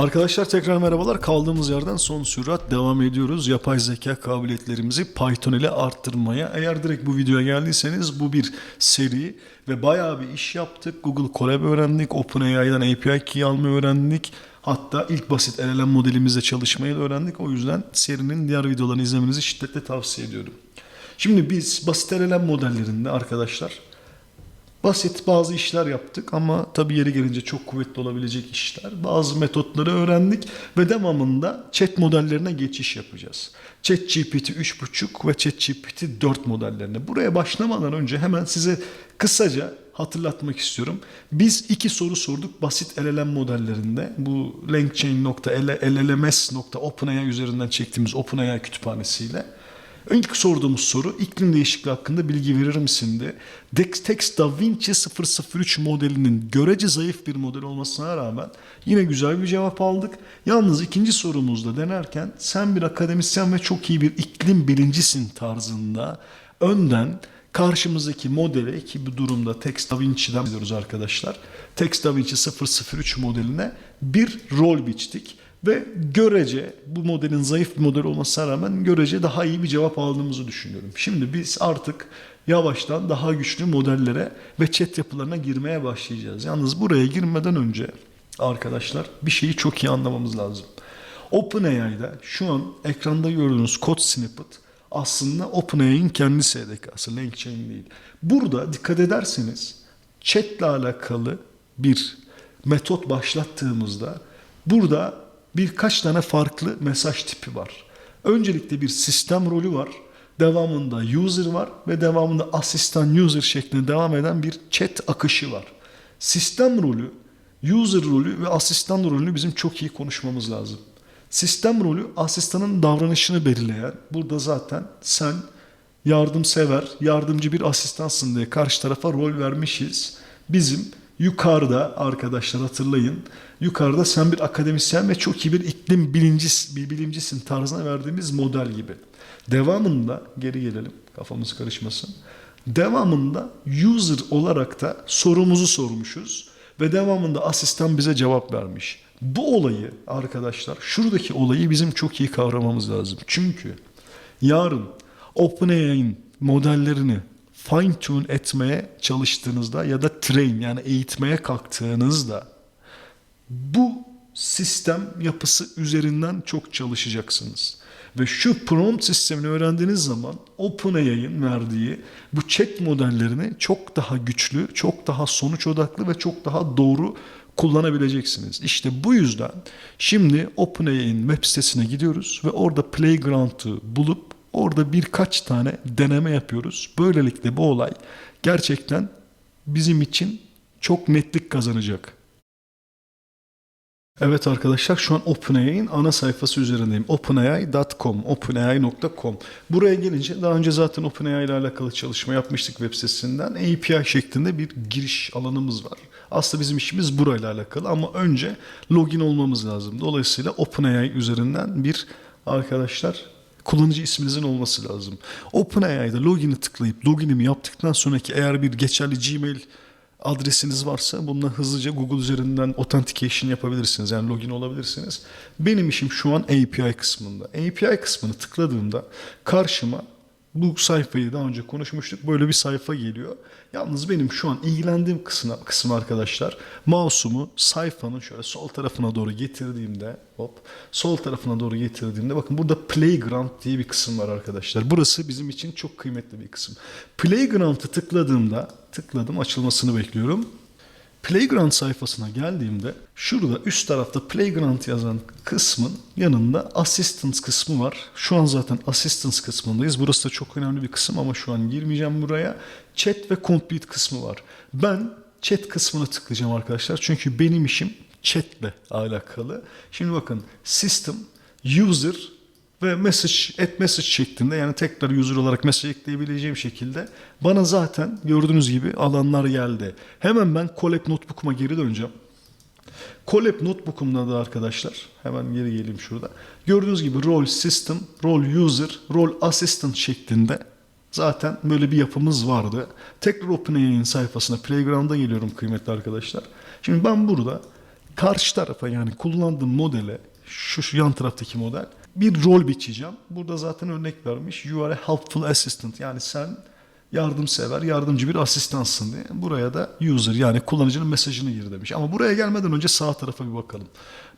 Arkadaşlar tekrar merhabalar. Kaldığımız yerden son sürat devam ediyoruz. Yapay zeka kabiliyetlerimizi Python ile arttırmaya. Eğer direkt bu videoya geldiyseniz bu bir seri ve bayağı bir iş yaptık. Google Colab öğrendik. OpenAI'dan API key almayı öğrendik. Hatta ilk basit LLM modelimizle çalışmayı da öğrendik. O yüzden serinin diğer videolarını izlemenizi şiddetle tavsiye ediyorum. Şimdi biz basit LLM modellerinde arkadaşlar Basit bazı işler yaptık ama tabii yeri gelince çok kuvvetli olabilecek işler. Bazı metotları öğrendik ve devamında chat modellerine geçiş yapacağız. ChatGPT 3.5 ve ChatGPT 4 modellerine. Buraya başlamadan önce hemen size kısaca hatırlatmak istiyorum. Biz iki soru sorduk basit LLM modellerinde. Bu langchain.llms.openai üzerinden çektiğimiz OpenAI kütüphanesiyle. İlk sorduğumuz soru iklim değişikliği hakkında bilgi verir misin de. Dex DaVinci 003 modelinin görece zayıf bir model olmasına rağmen yine güzel bir cevap aldık. Yalnız ikinci sorumuzda denerken sen bir akademisyen ve çok iyi bir iklim bilincisin tarzında önden karşımızdaki modele ki bu durumda Tex DaVinci'den biliyoruz arkadaşlar. Tex DaVinci 003 modeline bir rol biçtik. Ve görece bu modelin zayıf bir model olmasına rağmen görece daha iyi bir cevap aldığımızı düşünüyorum. Şimdi biz artık yavaştan daha güçlü modellere ve chat yapılarına girmeye başlayacağız. Yalnız buraya girmeden önce arkadaşlar bir şeyi çok iyi anlamamız lazım. OpenAI'da şu an ekranda gördüğünüz kod snippet aslında OpenAI'nin kendi SDK'sı, LangChain değil. Burada dikkat ederseniz chat ile alakalı bir metot başlattığımızda burada birkaç tane farklı mesaj tipi var. Öncelikle bir sistem rolü var. Devamında user var ve devamında asistan user şeklinde devam eden bir chat akışı var. Sistem rolü, user rolü ve asistan rolünü bizim çok iyi konuşmamız lazım. Sistem rolü asistanın davranışını belirleyen. Burada zaten sen yardımsever, yardımcı bir asistansın diye karşı tarafa rol vermişiz. Bizim yukarıda arkadaşlar hatırlayın. Yukarıda sen bir akademisyen ve çok iyi bir iklim bilincis, bir bilimcisin tarzına verdiğimiz model gibi. Devamında geri gelelim kafamız karışmasın. Devamında user olarak da sorumuzu sormuşuz ve devamında asistan bize cevap vermiş. Bu olayı arkadaşlar şuradaki olayı bizim çok iyi kavramamız lazım. Çünkü yarın OpenAI'nin modellerini fine tune etmeye çalıştığınızda ya da train yani eğitmeye kalktığınızda bu sistem yapısı üzerinden çok çalışacaksınız. Ve şu prompt sistemini öğrendiğiniz zaman OpenAI'nin verdiği bu chat modellerini çok daha güçlü, çok daha sonuç odaklı ve çok daha doğru kullanabileceksiniz. İşte bu yüzden şimdi OpenAI'nin web sitesine gidiyoruz ve orada Playground'ı bulup orada birkaç tane deneme yapıyoruz. Böylelikle bu olay gerçekten bizim için çok netlik kazanacak. Evet arkadaşlar şu an OpenAI'nin ana sayfası üzerindeyim. OpenAI.com, OpenAI.com. Buraya gelince daha önce zaten OpenAI ile alakalı çalışma yapmıştık web sitesinden. API şeklinde bir giriş alanımız var. Aslında bizim işimiz burayla alakalı ama önce login olmamız lazım. Dolayısıyla OpenAI üzerinden bir arkadaşlar kullanıcı isminizin olması lazım. OpenAI'da login'i tıklayıp login'imi yaptıktan sonraki eğer bir geçerli Gmail adresiniz varsa bununla hızlıca Google üzerinden authentication yapabilirsiniz. Yani login olabilirsiniz. Benim işim şu an API kısmında. API kısmını tıkladığımda karşıma bu sayfayı daha önce konuşmuştuk. Böyle bir sayfa geliyor. Yalnız benim şu an ilgilendiğim kısım, kısım arkadaşlar mouse'umu sayfanın şöyle sol tarafına doğru getirdiğimde hop sol tarafına doğru getirdiğimde bakın burada playground diye bir kısım var arkadaşlar. Burası bizim için çok kıymetli bir kısım. Playground'ı tıkladığımda tıkladım açılmasını bekliyorum. Playground sayfasına geldiğimde şurada üst tarafta Playground yazan kısmın yanında Assistance kısmı var. Şu an zaten Assistance kısmındayız. Burası da çok önemli bir kısım ama şu an girmeyeceğim buraya. Chat ve Complete kısmı var. Ben chat kısmına tıklayacağım arkadaşlar. Çünkü benim işim chatle alakalı. Şimdi bakın System, User ve message at message şeklinde yani tekrar user olarak mesaj ekleyebileceğim şekilde bana zaten gördüğünüz gibi alanlar geldi. Hemen ben Colab Notebook'uma geri döneceğim. Colab Notebook'umda da arkadaşlar hemen geri geleyim şurada. Gördüğünüz gibi role system, role user, role assistant şeklinde zaten böyle bir yapımız vardı. Tekrar OpenAI'nin sayfasına Playground'a geliyorum kıymetli arkadaşlar. Şimdi ben burada karşı tarafa yani kullandığım modele şu, şu yan taraftaki model bir rol biçeceğim. Burada zaten örnek vermiş. You are a helpful assistant. Yani sen yardımsever, yardımcı bir asistansın diye. Buraya da user yani kullanıcının mesajını gir demiş. Ama buraya gelmeden önce sağ tarafa bir bakalım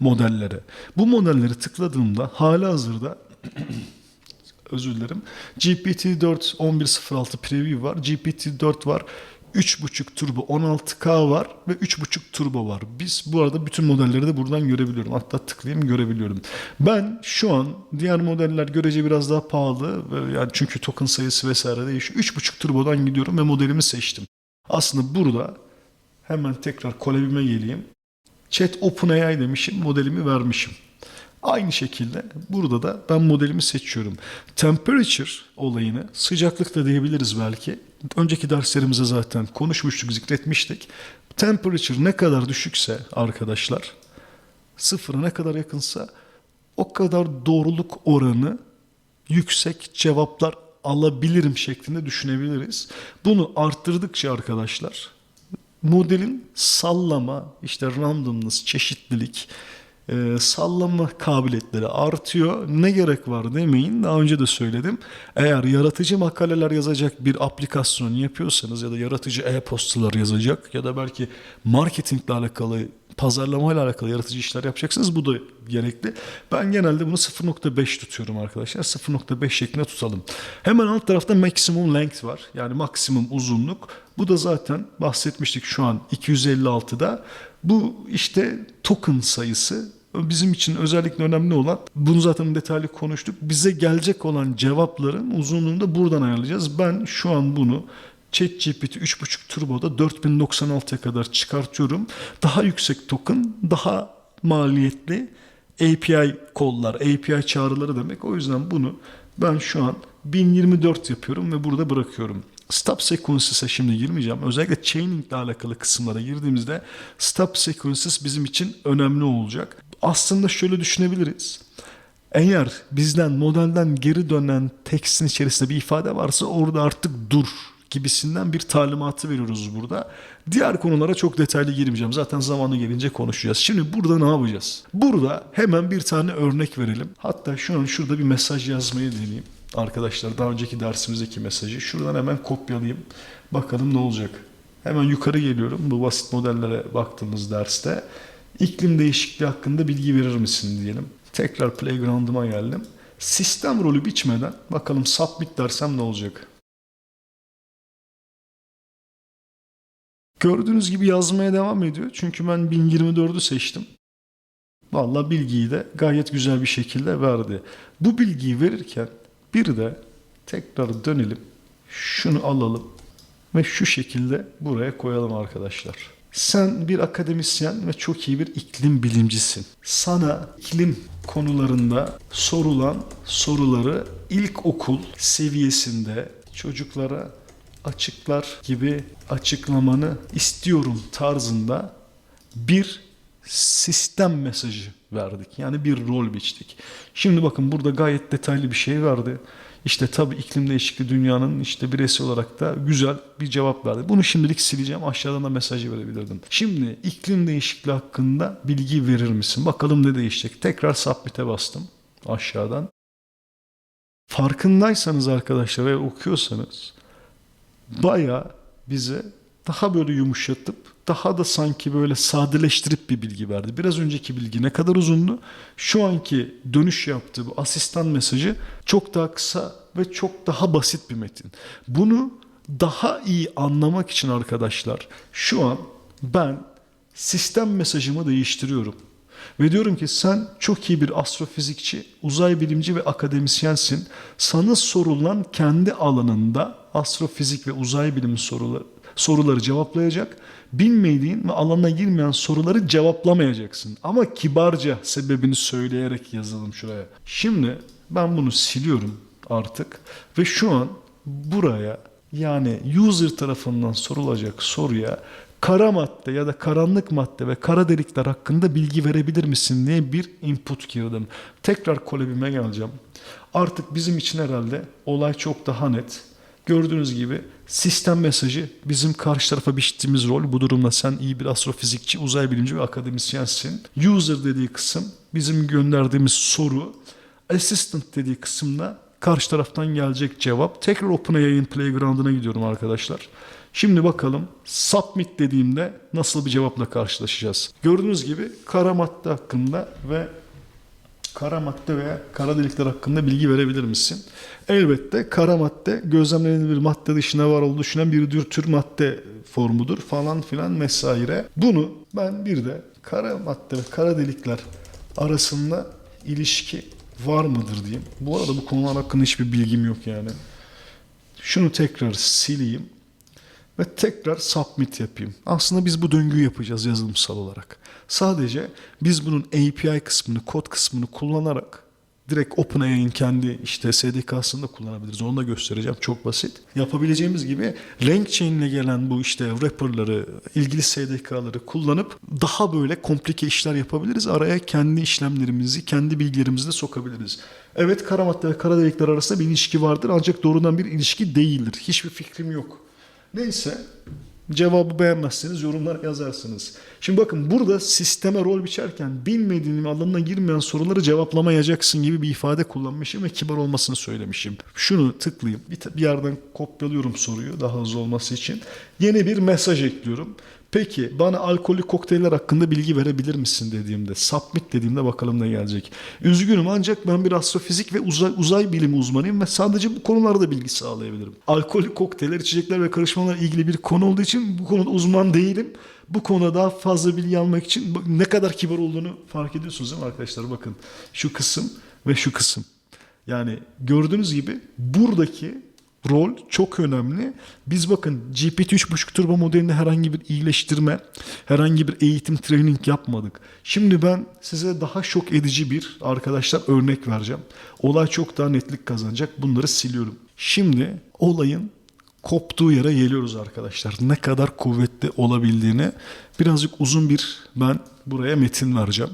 modellere. Bu modelleri tıkladığımda hali hazırda özür dilerim. GPT-4 11.06 preview var. GPT-4 var. 3.5 turbo 16K var ve 3.5 turbo var. Biz bu arada bütün modelleri de buradan görebiliyorum. Hatta tıklayayım görebiliyorum. Ben şu an diğer modeller görece biraz daha pahalı. Yani çünkü token sayısı vesaire değişiyor. 3.5 turbodan gidiyorum ve modelimi seçtim. Aslında burada hemen tekrar kolebime geleyim. Chat OpenAI demişim, modelimi vermişim. Aynı şekilde burada da ben modelimi seçiyorum. Temperature olayını sıcaklık da diyebiliriz belki. Önceki derslerimize zaten konuşmuştuk, zikretmiştik. Temperature ne kadar düşükse arkadaşlar, sıfıra ne kadar yakınsa o kadar doğruluk oranı yüksek cevaplar alabilirim şeklinde düşünebiliriz. Bunu arttırdıkça arkadaşlar modelin sallama, işte randomness, çeşitlilik, e, sallama kabiliyetleri artıyor. Ne gerek var demeyin. Daha önce de söyledim. Eğer yaratıcı makaleler yazacak bir aplikasyon yapıyorsanız ya da yaratıcı e-postalar yazacak ya da belki marketingle alakalı pazarlamayla alakalı yaratıcı işler yapacaksınız. Bu da gerekli. Ben genelde bunu 0.5 tutuyorum arkadaşlar. 0.5 şeklinde tutalım. Hemen alt tarafta maximum length var. Yani maksimum uzunluk. Bu da zaten bahsetmiştik şu an 256'da. Bu işte token sayısı bizim için özellikle önemli olan bunu zaten detaylı konuştuk. Bize gelecek olan cevapların uzunluğunu da buradan ayarlayacağız. Ben şu an bunu ChatGPT 3.5 Turbo'da 4096'ya kadar çıkartıyorum. Daha yüksek token, daha maliyetli API kollar, API çağrıları demek. O yüzden bunu ben şu an 1024 yapıyorum ve burada bırakıyorum. Stop sequences'e şimdi girmeyeceğim. Özellikle chaining ile alakalı kısımlara girdiğimizde stop sequences bizim için önemli olacak. Aslında şöyle düşünebiliriz. Eğer bizden modelden geri dönen tekstin içerisinde bir ifade varsa orada artık dur gibisinden bir talimatı veriyoruz burada. Diğer konulara çok detaylı girmeyeceğim. Zaten zamanı gelince konuşacağız. Şimdi burada ne yapacağız? Burada hemen bir tane örnek verelim. Hatta şu an şurada bir mesaj yazmayı deneyeyim. Arkadaşlar daha önceki dersimizdeki mesajı şuradan hemen kopyalayayım. Bakalım ne olacak. Hemen yukarı geliyorum. Bu basit modellere baktığımız derste iklim değişikliği hakkında bilgi verir misin diyelim. Tekrar playground'ıma geldim. Sistem rolü biçmeden bakalım submit dersem ne olacak? Gördüğünüz gibi yazmaya devam ediyor. Çünkü ben 1024'ü seçtim. Vallahi bilgiyi de gayet güzel bir şekilde verdi. Bu bilgiyi verirken bir de tekrar dönelim. Şunu alalım ve şu şekilde buraya koyalım arkadaşlar. Sen bir akademisyen ve çok iyi bir iklim bilimcisin. Sana iklim konularında sorulan soruları ilkokul seviyesinde çocuklara açıklar gibi açıklamanı istiyorum tarzında bir sistem mesajı verdik. Yani bir rol biçtik. Şimdi bakın burada gayet detaylı bir şey verdi. İşte tabii iklim değişikliği dünyanın işte bireysi olarak da güzel bir cevap verdi. Bunu şimdilik sileceğim. Aşağıdan da mesajı verebilirdim. Şimdi iklim değişikliği hakkında bilgi verir misin? Bakalım ne değişecek. Tekrar submit'e bastım aşağıdan. Farkındaysanız arkadaşlar ve okuyorsanız baya bize daha böyle yumuşatıp daha da sanki böyle sadeleştirip bir bilgi verdi. Biraz önceki bilgi ne kadar uzundu? Şu anki dönüş yaptığı bu asistan mesajı çok daha kısa ve çok daha basit bir metin. Bunu daha iyi anlamak için arkadaşlar şu an ben sistem mesajımı değiştiriyorum. Ve diyorum ki sen çok iyi bir astrofizikçi, uzay bilimci ve akademisyensin. Sana sorulan kendi alanında astrofizik ve uzay bilimi soruları, soruları cevaplayacak. Bilmediğin ve alanına girmeyen soruları cevaplamayacaksın. Ama kibarca sebebini söyleyerek yazalım şuraya. Şimdi ben bunu siliyorum artık ve şu an buraya yani user tarafından sorulacak soruya kara madde ya da karanlık madde ve kara delikler hakkında bilgi verebilir misin diye bir input girdim. Tekrar kolebime geleceğim. Artık bizim için herhalde olay çok daha net. Gördüğünüz gibi sistem mesajı bizim karşı tarafa biçtiğimiz rol. Bu durumda sen iyi bir astrofizikçi, uzay bilimci ve akademisyensin. User dediği kısım bizim gönderdiğimiz soru. Assistant dediği kısımda karşı taraftan gelecek cevap. Tekrar OpenAI'nin playground'ına gidiyorum arkadaşlar. Şimdi bakalım submit dediğimde nasıl bir cevapla karşılaşacağız. Gördüğünüz gibi kara madde hakkında ve kara madde veya kara delikler hakkında bilgi verebilir misin? Elbette kara madde gözlemlenilebilir madde dışına var olduğu düşünen bir tür- madde formudur falan filan vesaire. Bunu ben bir de kara madde ve kara delikler arasında ilişki var mıdır diyeyim. Bu arada bu konular hakkında hiçbir bilgim yok yani. Şunu tekrar sileyim ve tekrar submit yapayım. Aslında biz bu döngüyü yapacağız yazılımsal olarak. Sadece biz bunun API kısmını, kod kısmını kullanarak direkt OpenAI'nin kendi işte SDK'sını da kullanabiliriz. Onu da göstereceğim. Çok basit. Yapabileceğimiz gibi LangChain ile gelen bu işte wrapper'ları, ilgili SDK'ları kullanıp daha böyle komplike işler yapabiliriz. Araya kendi işlemlerimizi, kendi bilgilerimizi de sokabiliriz. Evet kara madde ve kara delikler arasında bir ilişki vardır ancak doğrudan bir ilişki değildir. Hiçbir fikrim yok. Neyse cevabı beğenmezseniz yorumlar yazarsınız. Şimdi bakın burada sisteme rol biçerken bilmediğin alanına girmeyen soruları cevaplamayacaksın gibi bir ifade kullanmışım ve kibar olmasını söylemişim. Şunu tıklayayım. Bir, bir yerden kopyalıyorum soruyu daha hızlı olması için. Yeni bir mesaj ekliyorum. Peki bana alkollü kokteyller hakkında bilgi verebilir misin dediğimde, submit dediğimde bakalım ne gelecek. Üzgünüm ancak ben bir astrofizik ve uzay, uzay bilimi uzmanıyım ve sadece bu konularda bilgi sağlayabilirim. Alkollü kokteyller, içecekler ve karışmalarla ilgili bir konu olduğu için bu konuda uzman değilim. Bu konuda daha fazla bilgi almak için ne kadar kibar olduğunu fark ediyorsunuz değil mi arkadaşlar? Bakın şu kısım ve şu kısım. Yani gördüğünüz gibi buradaki rol çok önemli. Biz bakın GPT 3.5 turbo modelinde herhangi bir iyileştirme, herhangi bir eğitim training yapmadık. Şimdi ben size daha şok edici bir arkadaşlar örnek vereceğim. Olay çok daha netlik kazanacak. Bunları siliyorum. Şimdi olayın koptuğu yere geliyoruz arkadaşlar. Ne kadar kuvvetli olabildiğini birazcık uzun bir ben buraya metin vereceğim.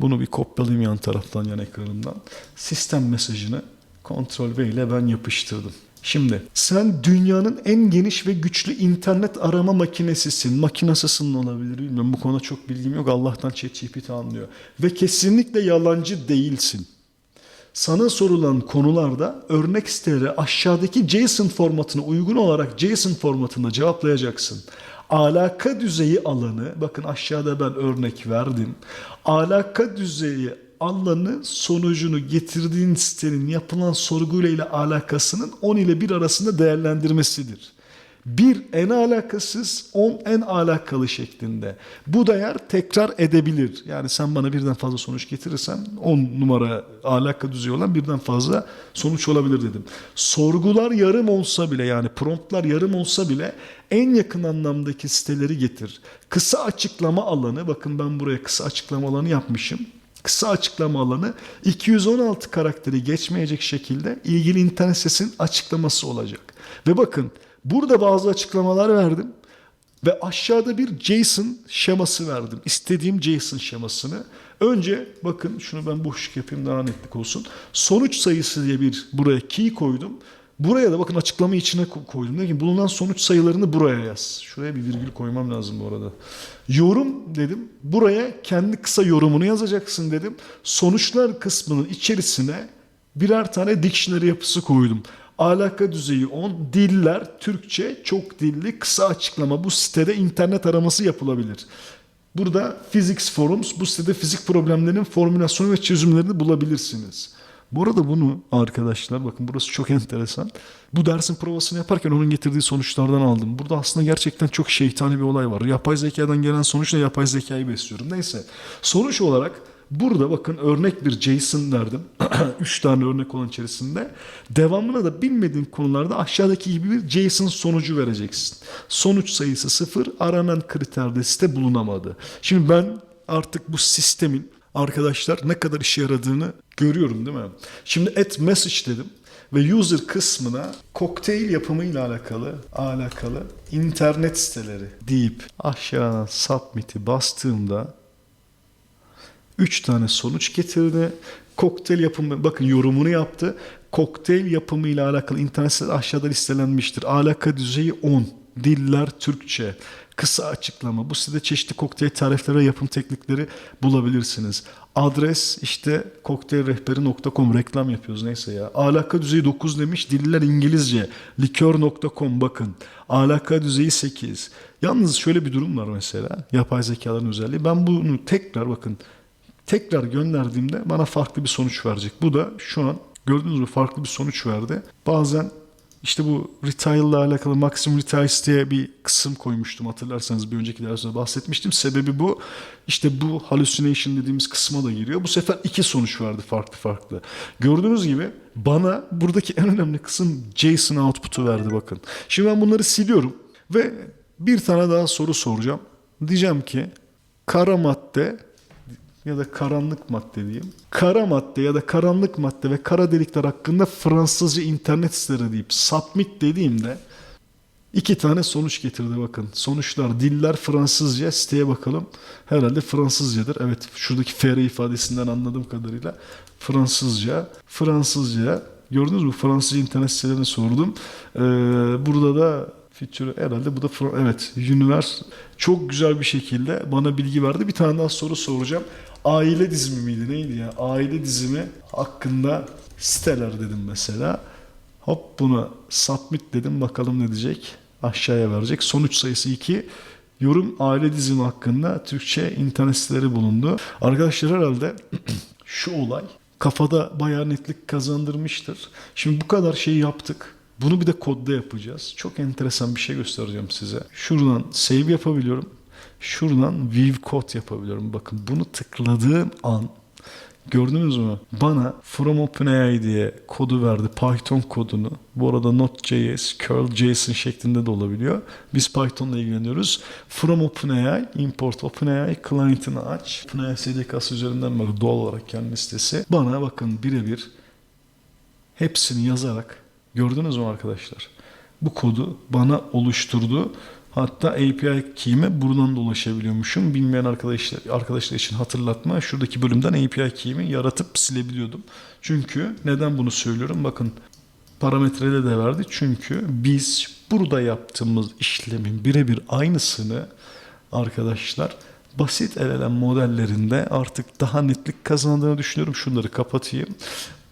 Bunu bir kopyalayayım yan taraftan yan ekranımdan. Sistem mesajını Ctrl V ile ben yapıştırdım. Şimdi sen dünyanın en geniş ve güçlü internet arama makinesisin. Makinasısın olabilir bilmiyorum. Bu konuda çok bilgim yok. Allah'tan ChatGPT anlıyor. Ve kesinlikle yalancı değilsin. Sana sorulan konularda örnek siteleri aşağıdaki JSON formatına uygun olarak JSON formatında cevaplayacaksın. Alaka düzeyi alanı, bakın aşağıda ben örnek verdim. Alaka düzeyi alanı sonucunu getirdiğin sitenin yapılan sorguyla ile alakasının 10 ile 1 arasında değerlendirmesidir. 1 en alakasız, 10 en alakalı şeklinde. Bu değer tekrar edebilir. Yani sen bana birden fazla sonuç getirirsen 10 numara alaka düzeyi olan birden fazla sonuç olabilir dedim. Sorgular yarım olsa bile yani promptlar yarım olsa bile en yakın anlamdaki siteleri getir. Kısa açıklama alanı, bakın ben buraya kısa açıklama alanı yapmışım kısa açıklama alanı 216 karakteri geçmeyecek şekilde ilgili internet sitesinin açıklaması olacak. Ve bakın burada bazı açıklamalar verdim ve aşağıda bir JSON şeması verdim. İstediğim JSON şemasını. Önce bakın şunu ben boşluk yapayım daha netlik olsun. Sonuç sayısı diye bir buraya key koydum. Buraya da bakın açıklamayı içine ko- koydum. Dedim ki bulunan sonuç sayılarını buraya yaz. Şuraya bir virgül koymam lazım bu arada. Yorum dedim. Buraya kendi kısa yorumunu yazacaksın dedim. Sonuçlar kısmının içerisine birer tane dictionary yapısı koydum. Alaka düzeyi 10, diller, Türkçe, çok dilli, kısa açıklama. Bu sitede internet araması yapılabilir. Burada Physics Forums, bu sitede fizik problemlerinin formülasyonu ve çözümlerini bulabilirsiniz. Bu arada bunu arkadaşlar bakın burası çok enteresan. Bu dersin provasını yaparken onun getirdiği sonuçlardan aldım. Burada aslında gerçekten çok şeytani bir olay var. Yapay zekadan gelen sonuçla yapay zekayı besliyorum. Neyse sonuç olarak burada bakın örnek bir JSON verdim. 3 tane örnek olan içerisinde. Devamına da bilmediğin konularda aşağıdaki gibi bir JSON sonucu vereceksin. Sonuç sayısı 0 aranan kriterde site bulunamadı. Şimdi ben artık bu sistemin arkadaşlar ne kadar işe yaradığını görüyorum değil mi? Şimdi at message dedim ve user kısmına kokteyl yapımıyla alakalı alakalı internet siteleri deyip aşağıdan submit'i bastığımda 3 tane sonuç getirdi. Kokteyl yapımı bakın yorumunu yaptı. Kokteyl yapımı ile alakalı internet siteleri aşağıda listelenmiştir. Alaka düzeyi 10. Diller Türkçe. Kısa açıklama. Bu sitede çeşitli kokteyl tarifleri ve yapım teknikleri bulabilirsiniz. Adres işte kokteylrehberi.com reklam yapıyoruz neyse ya. Alaka düzeyi 9 demiş. Diller İngilizce. Likör.com bakın. Alaka düzeyi 8. Yalnız şöyle bir durum var mesela. Yapay zekaların özelliği. Ben bunu tekrar bakın tekrar gönderdiğimde bana farklı bir sonuç verecek. Bu da şu an gördüğünüz gibi farklı bir sonuç verdi. Bazen işte bu retail ile alakalı Maximum Retails diye bir kısım koymuştum hatırlarsanız bir önceki derste bahsetmiştim. Sebebi bu. İşte bu hallucination dediğimiz kısma da giriyor. Bu sefer iki sonuç verdi farklı farklı. Gördüğünüz gibi bana buradaki en önemli kısım JSON output'u verdi bakın. Şimdi ben bunları siliyorum ve bir tane daha soru soracağım. Diyeceğim ki kara madde ya da karanlık madde diyeyim. Kara madde ya da karanlık madde ve kara delikler hakkında Fransızca internet siteleri deyip submit dediğimde iki tane sonuç getirdi bakın. Sonuçlar diller Fransızca siteye bakalım. Herhalde Fransızcadır. Evet şuradaki FR ifadesinden anladığım kadarıyla Fransızca. Fransızca gördünüz mü? Fransızca internet sitelerini sordum. Ee, burada da feature herhalde bu da evet Universe çok güzel bir şekilde bana bilgi verdi. Bir tane daha soru soracağım. Aile dizimi miydi neydi ya? Aile dizimi hakkında siteler dedim mesela. Hop buna submit dedim bakalım ne diyecek. Aşağıya verecek. Sonuç sayısı 2. Yorum aile dizimi hakkında Türkçe internet siteleri bulundu. Arkadaşlar herhalde şu olay kafada bayağı netlik kazandırmıştır. Şimdi bu kadar şeyi yaptık. Bunu bir de kodda yapacağız. Çok enteresan bir şey göstereceğim size. Şuradan save yapabiliyorum. Şuradan view code yapabiliyorum. Bakın bunu tıkladığım an Gördünüz mü? Bana from OpenAI diye kodu verdi. Python kodunu. Bu arada Node.js, curl.json şeklinde de olabiliyor. Biz Python'la ilgileniyoruz. From OpenAI, import OpenAI client'ını aç. OpenAI SDK'sı üzerinden bak doğal olarak kendi sitesi. Bana bakın birebir hepsini yazarak gördünüz mü arkadaşlar? Bu kodu bana oluşturdu. Hatta API key'ime buradan da ulaşabiliyormuşum. Bilmeyen arkadaşlar, arkadaşlar için hatırlatma. Şuradaki bölümden API key'imi yaratıp silebiliyordum. Çünkü neden bunu söylüyorum? Bakın parametrede de verdi. Çünkü biz burada yaptığımız işlemin birebir aynısını arkadaşlar basit LLM modellerinde artık daha netlik kazandığını düşünüyorum. Şunları kapatayım.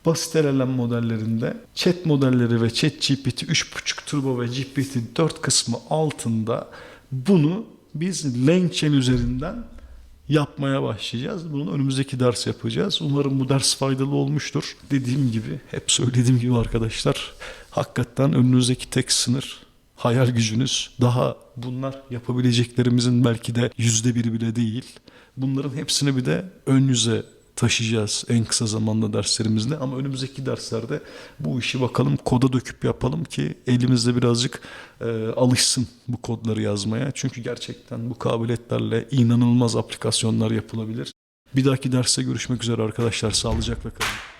Basit LLM modellerinde chat modelleri ve chat GPT 3.5 turbo ve GPT 4 kısmı altında bunu biz LangChain üzerinden yapmaya başlayacağız. Bunu önümüzdeki ders yapacağız. Umarım bu ders faydalı olmuştur. Dediğim gibi, hep söylediğim gibi arkadaşlar, hakikaten önünüzdeki tek sınır hayal gücünüz. Daha bunlar yapabileceklerimizin belki de yüzde biri bile değil. Bunların hepsini bir de ön yüze taşıyacağız en kısa zamanda derslerimizde ama önümüzdeki derslerde bu işi bakalım koda döküp yapalım ki elimizde birazcık e, alışsın bu kodları yazmaya. Çünkü gerçekten bu kabiliyetlerle inanılmaz aplikasyonlar yapılabilir. Bir dahaki derste görüşmek üzere arkadaşlar. Sağlıcakla kalın.